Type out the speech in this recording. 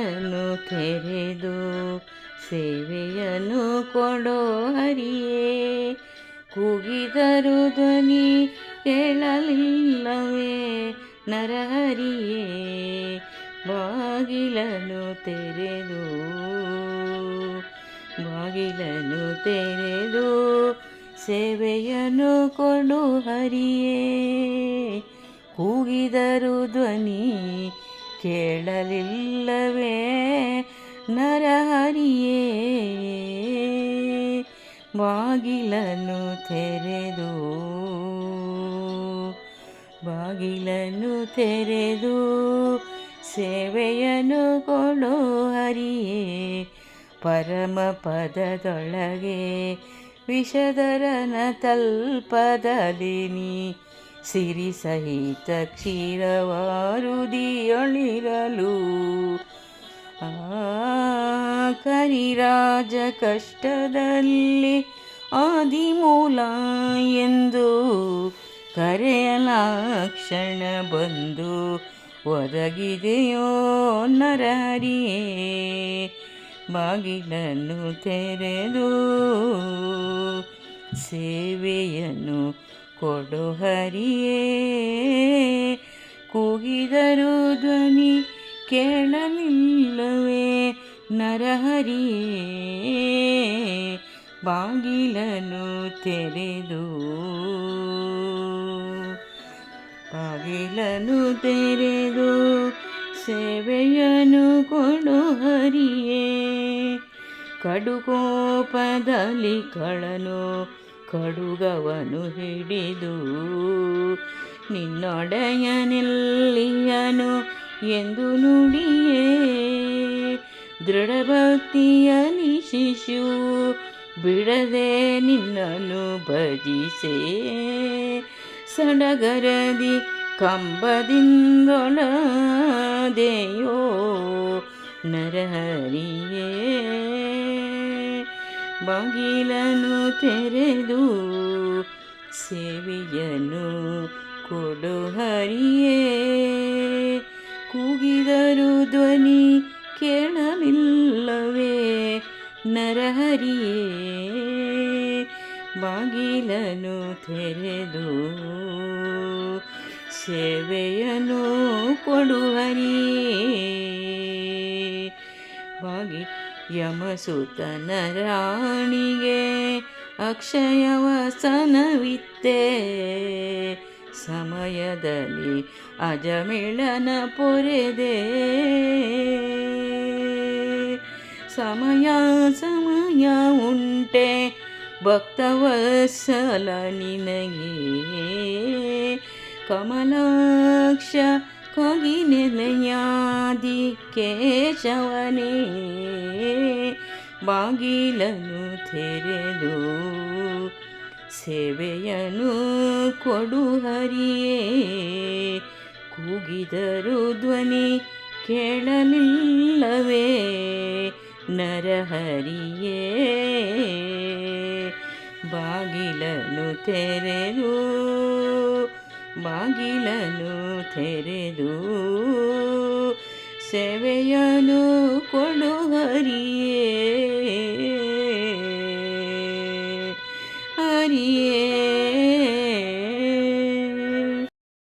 ನ್ನು ಕೆರೆದು ಸೇವೆಯನ್ನು ಕೊಡೋ ಹರಿಯೇ. ಕೂಗಿದರು ಧ್ವನಿ ಕೇಳಲಿಲ್ಲವೇ ನರಹರಿಯೇ. ಬಾಗಿಲನ್ನು ತೆರೆದು ಬಾಗಿಲನ್ನು ತೆರೆದು ಸೇವೆಯನ್ನು ಕೊಡು ಹರಿಯೇ. ಕೂಗಿದರು ಧ್ವನಿ ಕೇಳಲಿಲ್ಲವೇ ನರಹರಿಯೇ? ಬಾಗಿಲನ್ನು ತೆರೆದು ಬಾಗಿಲನ್ನು ತೆರೆದು ಸೇವೆಯನ್ನು ಕೊಡು ಹರಿಯೇ. ಪರಮ ಪದದೊಳಗೆ ವಿಷಧರನ ತಲ್ಪದಲ್ಲಿ ನೀ ಸಿರಿ ಸಹಿತ ಕ್ಷೀರವಾರುದಿಯಳಿರಲು. ಕರಿರಾಜ ಕಷ್ಟದಲ್ಲಿ ಆದಿಮೂಲ ಎಂದು ಕರೆಯಲಾಕ್ಷಣ ಬಂದು ಒದಗಿದೆಯೋ ನರಹರಿಯೇ? ಬಾಗಿಲನ್ನು ತೆರೆದು ಸೇವೆಯನ್ನು ಕೊಡು ಹರಿಯೇ, ಕೂಗಿದರು ಧ್ವನಿ ಕೇಳಲಿಲ್ಲವೇ, ನರಹರಿಯೇ, ಬಾಗಿಲನ್ನು ತೆರೆದು ಬಾಗಿಲನ್ನು ತೆರೆದು ಸೇವೆಯನ್ನು ಕೊಡು ಹರಿಯೇ, ಕಡುಕೋಪದಲ್ಲಿ ಕಳನು ಕಡುಗವನು ಹಿಡಿದು ನಿನ್ನೊಡೆಯನೆಲ್ಲಿಯನು ಎಂದು ನುಡಿಯೇ. ದೃಢಭಕ್ತಿಯಲಿ ಶಿಶು ಬಿಡದೆ ನಿನ್ನನ್ನು ಭಜಿಸೆ. ಸಡಗರದಿ ಕಂಬದಿಂದೊಳದೆಯೋ ನರಹರಿಯೇ. ಬಾಗಿಲನ್ನು ತೆರೆದು ಸೇವೆಯನ್ನು ಕೊಡು ಹರಿಯೇ. ಕೂಗಿದರು ಧ್ವನಿ ಕೇಳಲಿಲ್ಲವೇ, ನರಹರಿಯೇ. ಬಾಗಿಲನ್ನು ತೆರೆದು ಸೇವೆಯನ್ನು ಕೊಡು ಹರಿಯೇ. ಬಾಗಿ ಯಮಸುತನ ರಾಣಿಗೆ ಅಕ್ಷಯವಸನವಿತ್ತೆ. ಸಮಯದಲ್ಲಿ ಅಜಮಿಳನ ಪೊರೆದೆ. ಸಮಯ ಸಮಯ ಉಂಟೆ ಭಕ್ತವತ್ಸಲ ನಿನಗೆ. ಕಮಲಾಕ್ಷ ಕಗಿ ನೆಲೆಯಾದಿ ಕೇಶವನೇ, ಬಾಗಿಲನ್ನು ತೆರೆದು ಸೇವೆಯನ್ನು ಕೊಡು ಹರಿಯೇ. ಕೂಗಿದರು ಧ್ವನಿ ಕೇಳಲಿಲ್ಲವೇ, ನರಹರಿಯೇ. ಬಾಗಿಲನ್ನು ತೆರೆದು, ಬಾಗಿಲನ್ನು ತೆರೆದು ಸೇವೆಯನ್ನು ಕೊಡು ಹರಿಯೇ